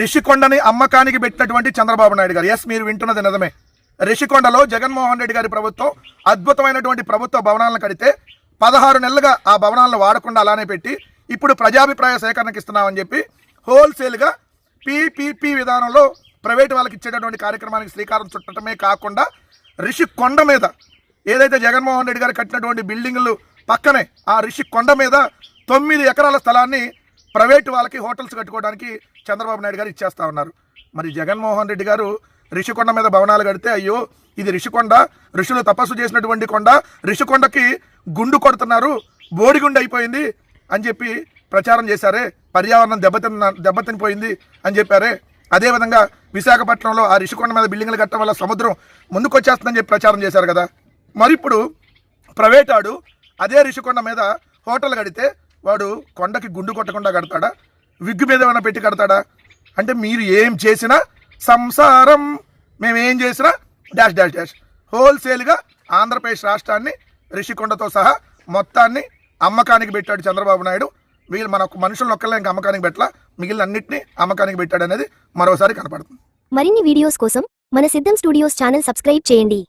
రిషికొండని అమ్మకానికి పెట్టినటువంటి చంద్రబాబు నాయుడు గారు. ఎస్ మీరు వింటున్నది నిజమే. రిషికొండలో జగన్మోహన్ రెడ్డి గారి ప్రభుత్వం అద్భుతమైనటువంటి ప్రభుత్వ భవనాలను కడితే పదహారు నెలలుగా ఆ భవనాలను వాడకుండా అలానే పెట్టి ఇప్పుడు ప్రజాభిప్రాయ సేకరణకి ఇస్తున్నామని చెప్పి హోల్సేల్గా పీపీపీ విధానంలో ప్రైవేట్ వాళ్ళకి ఇచ్చేటటువంటి కార్యక్రమానికి శ్రీకారం చుట్టడమే కాకుండా రిషి కొండ మీద ఏదైతే జగన్మోహన్ రెడ్డి గారు కట్టినటువంటి బిల్డింగులు పక్కనే ఆ రిషి కొండ మీద తొమ్మిది ఎకరాల స్థలాన్ని ప్రైవేట్ వాళ్ళకి హోటల్స్ కట్టుకోవడానికి చంద్రబాబు నాయుడు గారు ఇచ్చేస్తా ఉన్నారు. మరి జగన్మోహన్ రెడ్డి గారు రిషికొండ మీద భవనాలు కడితే అయ్యో ఇది రిషికొండ ఋషులు తపస్సు చేసినటువంటి కొండ రిషికొండకి గుండు కొడుతున్నారు బోడిగుండు అయిపోయింది అని చెప్పి ప్రచారం చేశారే పర్యావరణం దెబ్బతిన్న దెబ్బతినిపోయింది అని చెప్పారే. అదేవిధంగా విశాఖపట్నంలో ఆ రిషికొండ మీద బిల్డింగ్లు కట్టడం వల్ల సముద్రం ముందుకొచ్చేస్తుందని చెప్పి ప్రచారం చేశారు కదా. మరి ఇప్పుడు ప్రైవేట్ ఆడు అదే రిషికొండ మీద హోటల్ కడితే వాడు కొండకి గుండు కొట్టకుండా కడతాడా? విగ్గు మీద ఏమైనా పెట్టి కడతాడా? అంటే మీరు ఏం చేసినా సంసారం మేము ఏం చేసినా డాష్ డాష్ డాష్. హోల్సేల్గా ఆంధ్రప్రదేశ్ రాష్ట్రాన్ని రిషికొండతో సహా మొత్తాన్ని అమ్మకానికి పెట్టాడు చంద్రబాబు నాయుడు. వీళ్ళు మన మనుషులను ఒక్కలే ఇంకా అమ్మకానికి పెట్టలా? మిగిలిన అన్నింటినీ అమ్మకానికి పెట్టాడు అనేది మరోసారి కనపడుతుంది. మరిన్ని వీడియోస్ కోసం మన సిద్ధం స్టూడియోస్ ఛానల్ సబ్స్క్రైబ్ చేయండి.